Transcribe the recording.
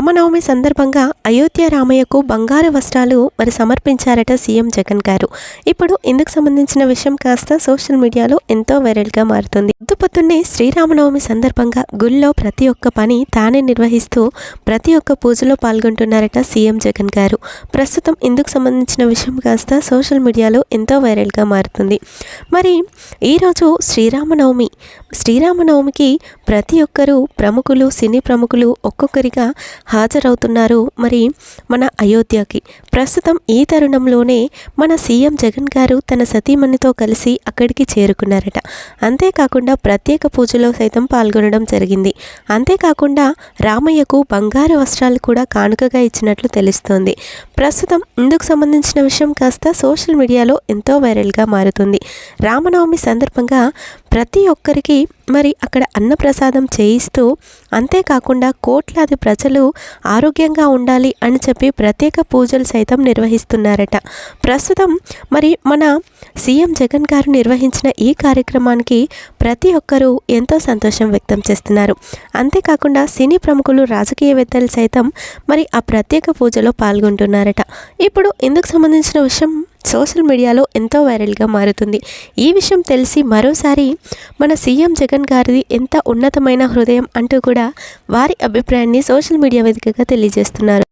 రామనవమి సందర్భంగా అయోధ్య రామయ్యకు బంగారు వస్త్రాలు మరి సమర్పించారట సీఎం జగన్ గారు. ఇప్పుడు ఇందుకు సంబంధించిన విషయం కాస్త సోషల్ మీడియాలో ఎంతో వైరల్గా మారుతుంది. పొద్దు పొద్దున్నే శ్రీరామనవమి సందర్భంగా గుళ్ళో ప్రతి ఒక్క పని తానే నిర్వహిస్తూ ప్రతి ఒక్క పూజలో పాల్గొంటున్నారట సీఎం జగన్ గారు. ప్రస్తుతం ఇందుకు సంబంధించిన విషయం కాస్త సోషల్ మీడియాలో ఎంతో వైరల్గా మారుతుంది. మరి ఈరోజు శ్రీరామనవమి శ్రీరామనవమికి ప్రతి ఒక్కరూ ప్రముఖులు సినీ ప్రముఖులు ఒక్కొక్కరిగా హాజరవుతున్నారు. మరి మన అయోధ్యకి. ప్రస్తుతం ఈ తరుణంలోనే మన సీఎం జగన్ గారు తన సతీమణితో కలిసి అక్కడికి చేరుకున్నారట. అంతేకాకుండా ప్రత్యేక పూజలో సైతం పాల్గొనడం జరిగింది. అంతేకాకుండా రామయ్యకు బంగారు వస్త్రాలు కూడా కానుకగా ఇచ్చినట్లు తెలుస్తోంది. ప్రస్తుతం ఇందుకు సంబంధించిన విషయం కాస్త సోషల్ మీడియాలో ఎంతో వైరల్గా మారుతుంది. రామనవమి సందర్భంగా ప్రతి ఒక్కరికి మరి అక్కడ అన్నప్రసాదం చేయిస్తూ అంతేకాకుండా కోట్లాది ప్రజలు ఆరోగ్యంగా ఉండాలి అని చెప్పి ప్రత్యేక పూజలు సైతం నిర్వహిస్తున్నారట. ప్రస్తుతం మరి మన సీఎం జగన్ గారు నిర్వహించిన ఈ కార్యక్రమానికి ప్రతి ఒక్కరూ ఎంతో సంతోషం వ్యక్తం చేస్తున్నారు. అంతేకాకుండా సినీ ప్రముఖులు రాజకీయవేత్తలు సైతం మరి ఆ ప్రత్యేక పూజలో పాల్గొంటున్నారట. ఇప్పుడు ఇందుకు సంబంధించిన విషయం సోషల్ మీడియాలో ఎంతో వైరల్గా మారుతుంది. ఈ విషయం తెలిసి మరోసారి మన సీఎం జగన్ గారిది ఎంత ఉన్నతమైన హృదయం అంటూ కూడా వారి అభిప్రాయాన్ని సోషల్ మీడియా వేదికగా తెలియజేస్తున్నారు.